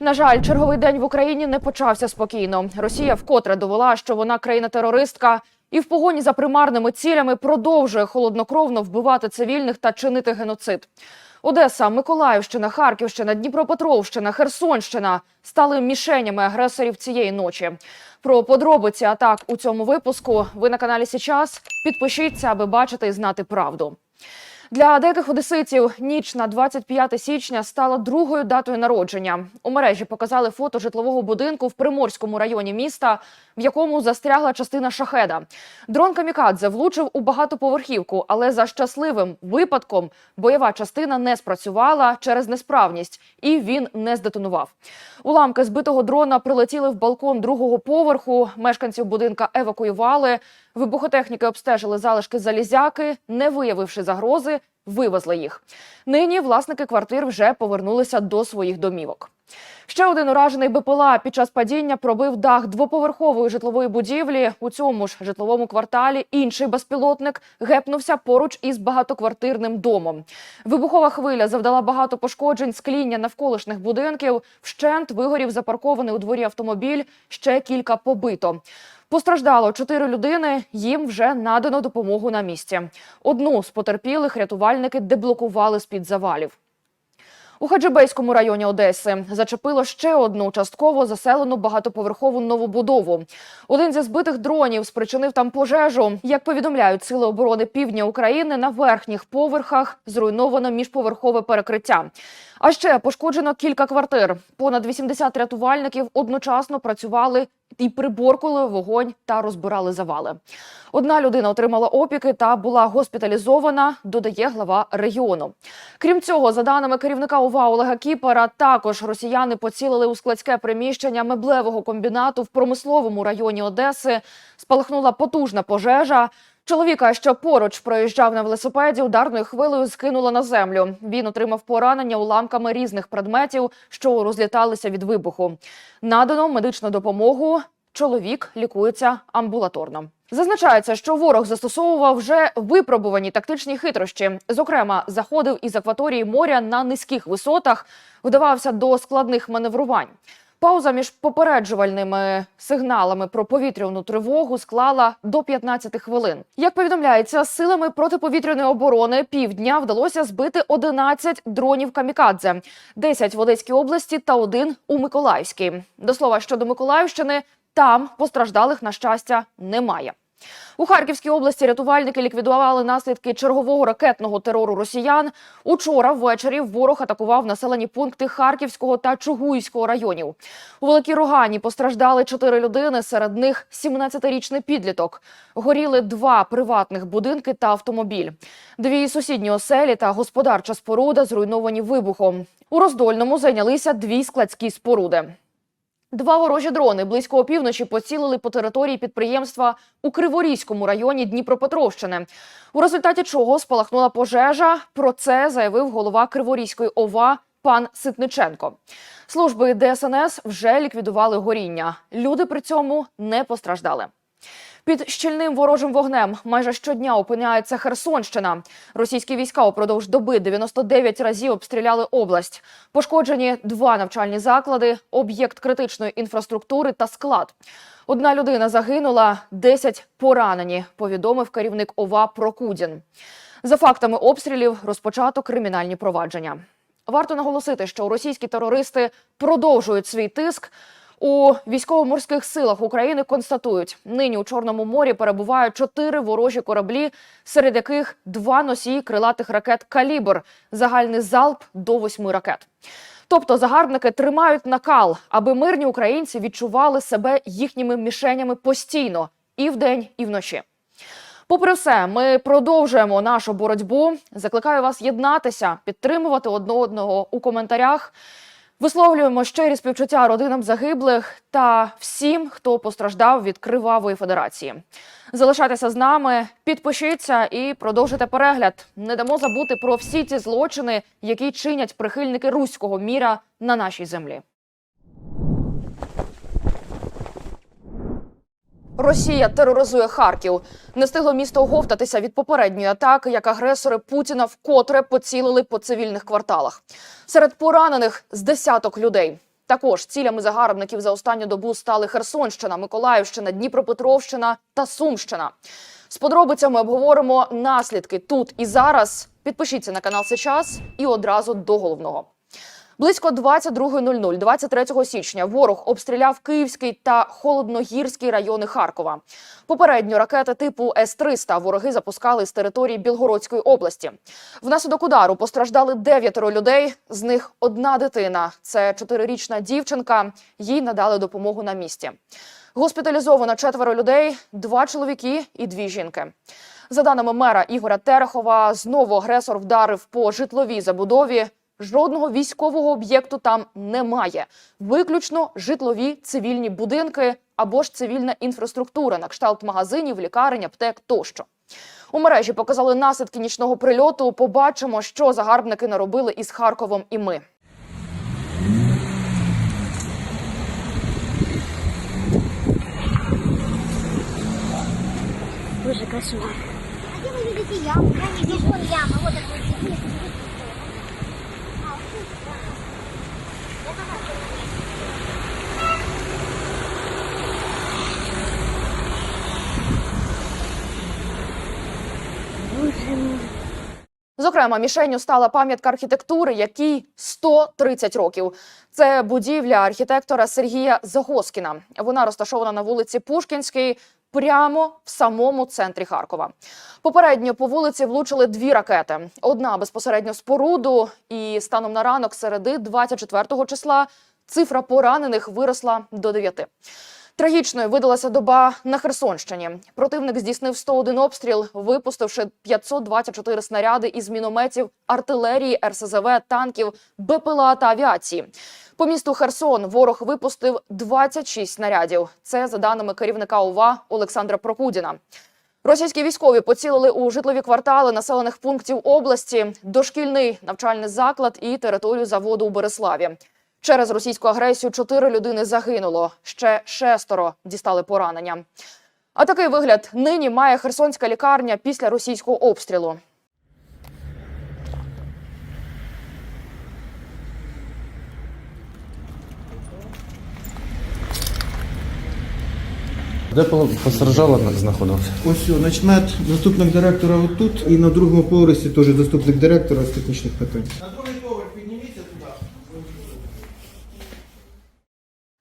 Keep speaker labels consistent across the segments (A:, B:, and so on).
A: На жаль, черговий день в Україні не почався спокійно. Росія вкотре довела, що вона країна-терористка, і в погоні за примарними цілями продовжує холоднокровно вбивати цивільних та чинити геноцид. Одеса, Миколаївщина, Харківщина, Дніпропетровщина, Херсонщина стали мішенями агресорів цієї ночі. Про подробиці атак у цьому випуску ви на каналі Січас. Підпишіться, аби бачити і знати правду. Для деяких одеситів ніч на 25 січня стала другою датою народження. У мережі показали фото житлового будинку в Приморському районі міста, в якому застрягла частина шахеда. Дрон Камікадзе влучив у багатоповерхівку, але за щасливим випадком бойова частина не спрацювала через несправність, і він не здетонував. Уламки збитого дрона прилетіли в балкон другого поверху. Мешканців будинка евакуювали. Вибухотехніки обстежили залишки залізяки, не виявивши загрози, вивезли їх. Нині власники квартир вже повернулися до своїх домівок. Ще один уражений БПЛА під час падіння пробив дах двоповерхової житлової будівлі. У цьому ж житловому кварталі інший безпілотник гепнувся поруч із багатоквартирним домом. Вибухова хвиля завдала багато пошкоджень скління навколишніх будинків. Вщент вигорів запаркований у дворі автомобіль. Ще кілька побито. Постраждало чотири людини. Їм вже надано допомогу на місці. Одну з потерпілих рятувальники деблокували з під завалів. У Хаджибейському районі Одеси зачепило ще одну частково заселену багатоповерхову новобудову. Один зі збитих дронів спричинив там пожежу. Як повідомляють сили оборони півдня України, на верхніх поверхах зруйновано міжповерхове перекриття. А ще пошкоджено кілька квартир. Понад 80 рятувальників одночасно працювали і приборкували вогонь та розбирали завали. Одна людина отримала опіки та була госпіталізована, додає глава регіону. Крім цього, за даними керівника УВА Олега Кіпера, також росіяни поцілили у складське приміщення меблевого комбінату в промисловому районі Одеси. Спалахнула потужна пожежа. Чоловіка, що поруч проїжджав на велосипеді, ударною хвилею скинуло на землю. Він отримав поранення уламками різних предметів, що розліталися від вибуху. Надано медичну допомогу. Чоловік лікується амбулаторно. Зазначається, що ворог застосовував вже випробувані тактичні хитрощі. Зокрема, заходив із акваторії моря на низьких висотах, вдавався до складних маневрувань. Пауза між попереджувальними сигналами про повітряну тривогу склала до 15 хвилин. Як повідомляється, силами протиповітряної оборони півдня вдалося збити 11 дронів камікадзе, 10 в Одеській області та один у Миколаївській. До слова щодо Миколаївщини, там постраждалих на щастя немає. У Харківській області рятувальники ліквідували наслідки чергового ракетного терору росіян. Учора ввечері ворог атакував населені пункти Харківського та Чугуйського районів. У Великій Рогані постраждали чотири людини, серед них 17-річний підліток. Горіли два приватних будинки та автомобіль. Дві сусідні оселі та господарча споруда зруйновані вибухом. У роздольному зайнялися дві складські споруди. Два ворожі дрони близько опівночі поцілили по території підприємства у Криворізькому районі Дніпропетровщини. У результаті чого спалахнула пожежа. Про це заявив голова Криворізької ОВА пан Ситниченко. Служби ДСНС вже ліквідували горіння. Люди при цьому не постраждали. Під щільним ворожим вогнем майже щодня опиняється Херсонщина. Російські війська упродовж доби 99 разів обстріляли область. Пошкоджені два навчальні заклади, об'єкт критичної інфраструктури та склад. Одна людина загинула, 10 поранені. Повідомив керівник ОВА Прокудін. За фактами обстрілів розпочато кримінальні провадження. Варто наголосити, що російські терористи продовжують свій тиск. У військово-морських силах України констатують, нині у Чорному морі перебувають чотири ворожі кораблі, серед яких два носії крилатих ракет Калібр, загальний залп до восьми ракет. Тобто загарбники тримають накал, аби мирні українці відчували себе їхніми мішенями постійно і вдень, і вночі. Попри все, ми продовжуємо нашу боротьбу. Закликаю вас єднатися, підтримувати одне одного у коментарях. Висловлюємо щирі співчуття родинам загиблих та всім, хто постраждав від кривавої федерації. Залишайтеся з нами, підпишіться і продовжуйте перегляд. Не дамо забути про всі ці злочини, які чинять прихильники руського міра на нашій землі. Росія тероризує Харків. Не встигло місто оговтатися від попередньої атаки, як агресори Путіна вкотре поцілили по цивільних кварталах. Серед поранених з десяток людей. Також цілями загарбників за останню добу стали Херсонщина, Миколаївщина, Дніпропетровщина та Сумщина. З подробицями обговоримо наслідки тут і зараз. Підпишіться на канал Сейчас і одразу до головного. Близько 22.00 23 січня ворог обстріляв Київський та Холодногірський райони Харкова. Попередньо ракети типу С-300 вороги запускали з території Білгородської області. Внаслідок удару постраждали дев'ятеро людей. З них одна дитина. Це чотирирічна дівчинка. Їй надали допомогу на місці. Госпіталізовано четверо людей, два чоловіки і дві жінки. За даними мера Ігоря Терехова, знову агресор вдарив по житловій забудові. Жодного військового об'єкту там немає. Виключно житлові цивільні будинки або ж цивільна інфраструктура на кшталт магазинів, лікарень, аптек тощо. У мережі показали наслідки нічного прильоту. Побачимо, що загарбники наробили із Харковом і ми.
B: Боже, кошмар. А где вы видите яму? Я не вижу вон яма. Вот
A: Зокрема, мішенню стала пам'ятка архітектури, якій 130 років. Це будівля архітектора Сергія Загоскіна. Вона розташована на вулиці Пушкінській, прямо в самому центрі Харкова. Попередньо по вулиці влучили дві ракети: одна безпосередньо споруду, і станом на ранок середи 24 числа цифра поранених виросла до 9. Трагічною видалася доба на Херсонщині. Противник здійснив 101 обстріл, випустивши 524 снаряди із мінометів, артилерії, РСЗВ, танків, БПЛА та авіації. По місту Херсон ворог випустив 26 снарядів. Це за даними керівника ОВА Олександра Прокудіна. Російські військові поцілили у житлові квартали населених пунктів області, дошкільний навчальний заклад і територію заводу у Береславі. Через російську агресію чотири людини загинуло. Ще шестеро дістали поранення. А такий вигляд нині має херсонська лікарня після російського обстрілу.
C: Де постраждала знаходився?
D: Ось о, начмет, заступник директора отут, і на другому поверсі теж заступник директора з технічних питань.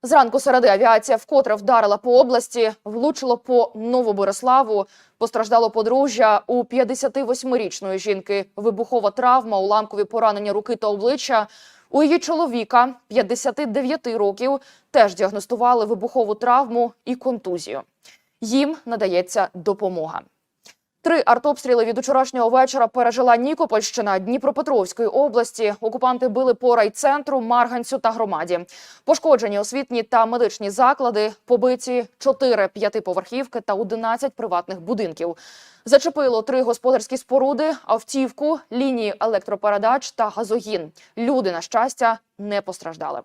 A: Зранку середи авіація вкотре вдарила по області, влучило по Новобориславу. Постраждало подружжя у 58-річної жінки. Вибухова травма, уламкові поранення руки та обличчя. У її чоловіка 59 років теж діагностували вибухову травму і контузію. Їм надається допомога. Три артобстріли від учорашнього вечора пережила Нікопольщина Дніпропетровської області. Окупанти били по райцентру, Марганцю та громаді. Пошкоджені освітні та медичні заклади, побиті 4 п'ятиповерхівки та 11 приватних будинків. Зачепило три господарські споруди, автівку, лінії електропередач та газогін. Люди, на щастя, не постраждали.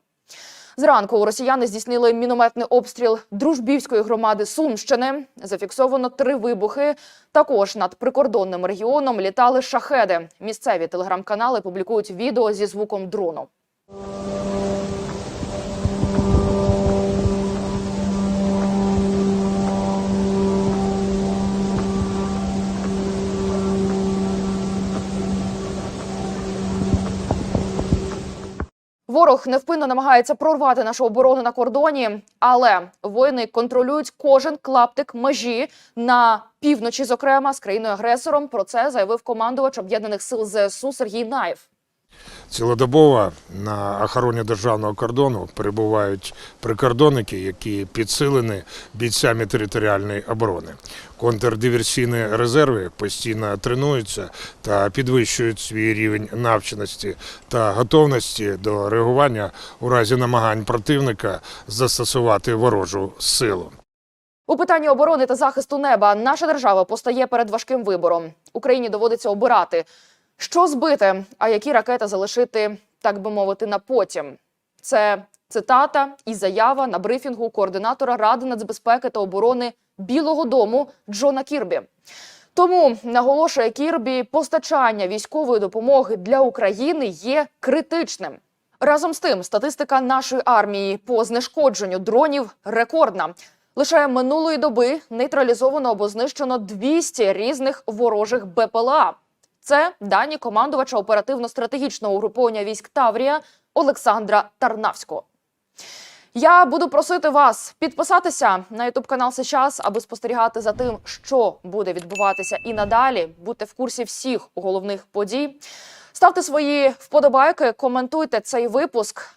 A: Зранку росіяни здійснили мінометний обстріл дружбівської громади Сумщини. Зафіксовано три вибухи. Також над прикордонним регіоном літали шахеди. Місцеві телеграм-канали публікують відео зі звуком дрону. Ворог невпинно намагається прорвати нашу оборону на кордоні, але воїни контролюють кожен клаптик межі на півночі, зокрема з країною агресором. Про це заявив командувач об'єднаних сил ЗСУ Сергій Наєв.
E: Цілодобово на охороні державного кордону перебувають прикордонники, які підсилені бійцями територіальної оборони. Контрдиверсійні резерви постійно тренуються та підвищують свій рівень навченості та готовності до реагування у разі намагань противника застосувати ворожу силу.
A: У питанні оборони та захисту неба наша держава постає перед важким вибором. Україні доводиться обирати, що збити, а які ракети залишити, так би мовити, на потім. Це цитата і заява на брифінгу координатора Ради нацбезпеки та оборони Білого Дому Джона Кірбі. Тому наголошує Кірбі, постачання військової допомоги для України є критичним. Разом з тим, статистика нашої армії по знешкодженню дронів рекордна. Лише минулої доби нейтралізовано або знищено 200 різних ворожих БПЛА. Це дані командувача оперативно-стратегічного угруповання військ Таврія Олександра Тарнавського. Я буду просити вас підписатися на Ютуб канал Сейчас, аби спостерігати за тим, що буде відбуватися і надалі. Бути в курсі всіх головних подій. Ставте свої вподобайки, коментуйте цей випуск.